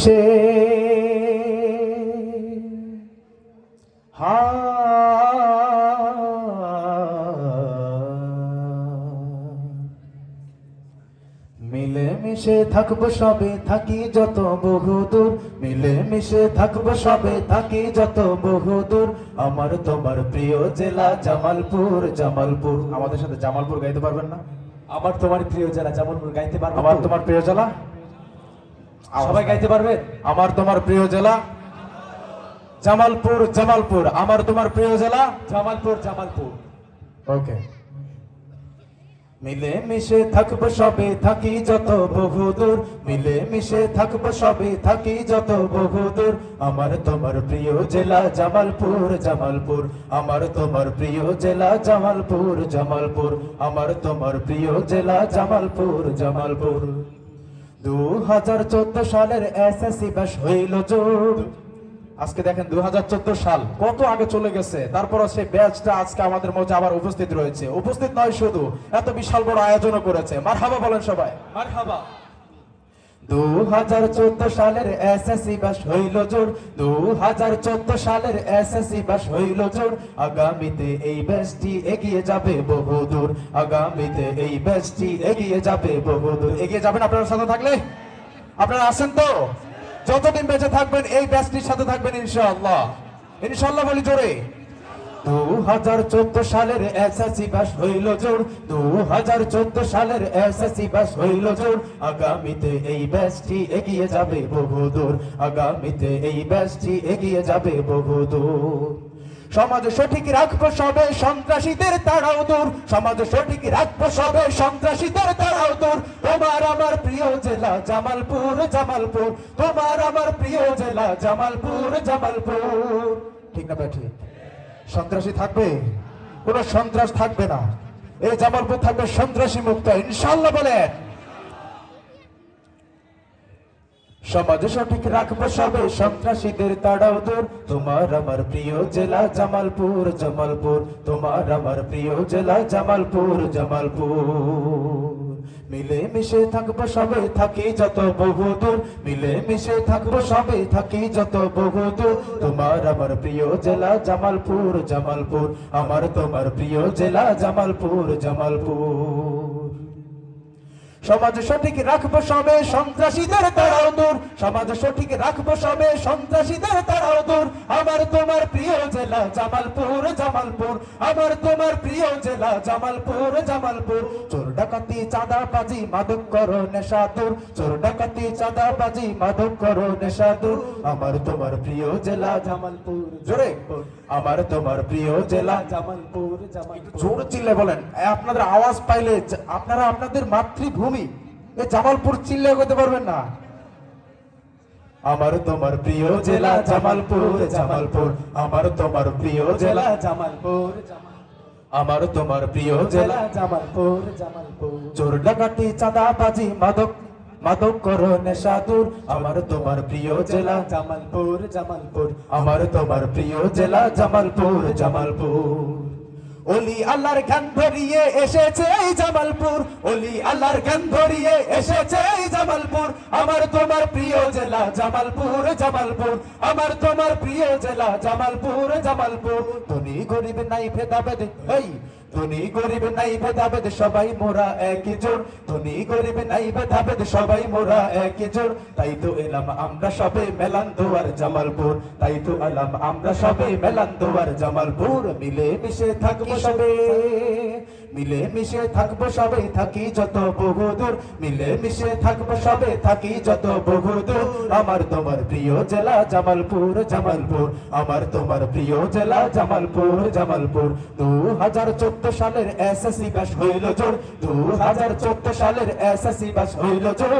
সে হা মিলে মিশে থাকব সবে থাকি যত বহুদূর মিলে মিশে থাকব সবে থাকি যত বহুদূর আমার তোমার প্রিয় জেলা জামালপুর জামালপুর। আমাদের সাথে জামালপুর গাইতে পারবেন না? আমার তোমার প্রিয় জেলা জামালপুর গাইতে পারব আমার তোমার প্রিয় জেলা? সবাই গাইতে পারবে? আমার তোমার প্রিয় জেলা জামালপুর জামালপুর। আমার তোমার প্রিয় জেলা জামালপুর জামালপুর। ওকে মিলে মিশে থাকব সবে, থাকি যত বহুদূর মিলে মিশে থাকব সবে, থাকি যত বহুদূর আমার তোমার প্রিয় জেলা জামালপুর জামালপুর। আমার তোমার প্রিয় জেলা জামালপুর জামালপুর। আমার তোমার প্রিয় জেলা জামালপুর জামালপুর। হইল আজকে দেখেন সাল, কত আগে চলে গেছে। তারপর সেই ব্যাচটা আজকে আমাদের আবার উপস্থিত রয়েছে। উপস্থিত নয় শুধু, এত বিশাল বড় আয়োজনও করেছে। মার হাবা বলেন সবাই। মারহাবা। দু হাজার চোদ্দ সালের এসএসসি বাস হইল জোর। দু হাজার চোদ্দ সালের এসএসসি বাস হইল জোর। আগামীতে এই ব্যাচটি এগিয়ে যাবে বহুদূর। আগামীতে এই ব্যাচটি এগিয়ে যাবে বহুদূর। এগিয়ে যাবেন আপনার সাথে থাকলে? আপনারা আছেন তো? যতদিন বেঁচে থাকবেন, এই ব্যাচটির সাথে থাকবেন ইনশাআল্লাহ। ইনশাআল্লাহ বলি জোরে। দু হাজার চোদ্দ সালের এসএসসি হইল জোর। দু হাজার চোদ্দ সালের এসএসসি হইল জোর। আগামীতে এই এগিয়ে যাবে আগামীতে এই এগিয়ে যাবে সমাজ সঠিক রাখব সবে, সন্ত্রাসীদের তাড়াও দূর। সমাজ সঠিক রাখব সবে, সন্ত্রাসীদের তাড়াও দূর। তোমার আমার প্রিয় জেলা জামালপুর জামালপুর। তোমার আমার প্রিয় জেলা জামালপুর জামালপুর। ঠিক না সন্ত্রাসী থাকবে, কোন সন্ত্রাস থাকবে না। এই জামালপুর থাকবে সন্ত্রাসী মুক্ত ইনশাল্লাহ বলেন সমাজ সঠিক রাখব সবে, সন্ত্রাসীদের তাড়াও দূর। তোমার আমার প্রিয় জেলা জামালপুর জামালপুর। তোমার আমার প্রিয় জেলা জামালপুর জামালপুর। মিলে মিশে থাকব সবে থাকি যত বহুদূর মিলে মিশে থাকব সবে থাকি যত বহুদূর তোমার আমার প্রিয় জেলা জামালপুর জামালপুর। আমার তোমার প্রিয় জেলা জামালপুর জামালপুর। সমাজ সঠিক রাখব সবে, সন্ত্রাসীদের তাড়াও দূর। সমাজ সঠিক রাখব সবে, সন্ত্রাসীদের তাড়াও দূর। আমার তোমার প্রিয় জেলা জামালপুর জামালপুর। আমার তোমার প্রিয় জেলা জামালপুর জামালপুর। চোর ডাকাতি চাঁদা বাজি মাদক করো নেশা দূর চোর ডাকাতি চাঁদা বাজি মাদক করো নেশা দূর আমার তোমার প্রিয় জেলা জামালপুর, জোরে। আমার তোমার প্রিয় জেলা জামালপুর জামালপুর। জোর চিল্লে বলেন। আপনাদের আওয়াজ পাইলে আপনারা আপনাদের মাতৃভূমি। জামালপুর চিল্লে করতে পারবেন না। আমার তোমার প্রিয় জেলা জামালপুর জামালপুর। আমার তোমার প্রিয় জেলা জামালপুর আমার তোমার প্রিয় জেলা জামালপুর জামালপুর। চোর চাঁদা বাজি মাদক মাদক করো নেশা দূর আমার তোমার প্রিয় জেলা জামালপুর জামালপুর। আমার তোমার প্রিয় জেলা জামালপুর জামালপুর। অলি আল্লাহর গান ধরিয়ে এসেছে জামালপুর। অলি আল্লাহর গান ধরিয়ে এসেছে এই জামালপুর। আমার তোমার প্রিয় জেলা জামালপুর জামালপুর। আমার তোমার প্রিয় জেলা জামালপুর জামালপুর। তুমি গরিব নাই ভেদাভেদ। এই ধনী গরিব নাই ভেদাভেদ সবাই মোরা একই জোর। ধনী গরিব নাই ভেদাভেদ সবাই মোরা একই জোর। তাই তো এলাম আমরা সবে মেলান দুয়ার জামালপুর। তাই তো এলাম আমরা সবে মেলান দুয়ার জামালপুর। মিলে মিশে থাকব সবে মিলে মিশে থাকব সবে থাকি যত বহুদূর মিলে মিশে থাকব সবে থাকি যত বহুদূর আমার তোমার প্রিয় জেলা জামালপুর জামালপুর। আমার তোমার প্রিয় জেলা জামালপুর জামালপুর। দু হাজার চোদ্দ সালের এসএসসি পাস হইল জোর দু হাজার চোদ্দ সালের এসএসসি পাস হইল জোর।